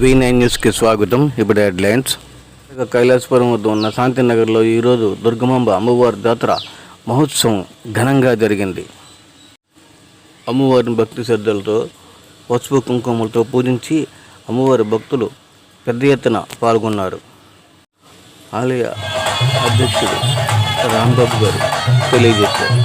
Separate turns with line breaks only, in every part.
V nine న్యూస్కి స్వాగతం. ఇప్పుడు హెడ్లైన్స్. ఇక కైలాసపురం వద్ద ఉన్న శాంతినగర్లో ఈరోజు దుర్గమాంబ అమ్మవారి జాతర మహోత్సవం ఘనంగా జరిగింది. అమ్మవారిని భక్తి శ్రద్ధలతో పసుపు కుంకుమలతో పూజించి అమ్మవారి భక్తులు పెద్ద ఎత్తున పాల్గొన్నారు. ఆలయ అధ్యక్షుడు రాంబాబు గారు తెలియజేశారు.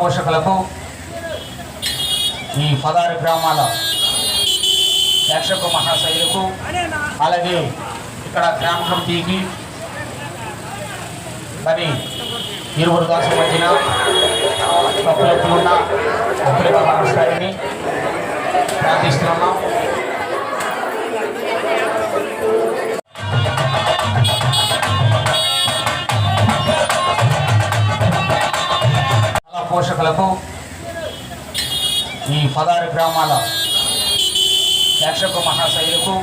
పోషకులకు ఈ పదహారు గ్రామాల ప్రేక్షక మహాశైలకు అలాగే ఇక్కడ గ్రామ కమిటీకి మరి ఇరువురు దాసు మధ్యన పోషకులకు ఈ పదహారు గ్రామాల ప్రేక్షక మహాశైలకు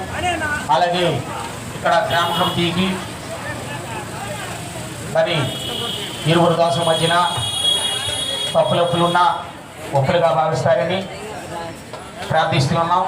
అలాగే ఇక్కడ గ్రామ కమిటీకి మరి ఇరువురు దాసు మధ్యన తప్పులప్పులున్న ఒప్పులుగా భావిస్తారని ప్రార్థిస్తున్నాం.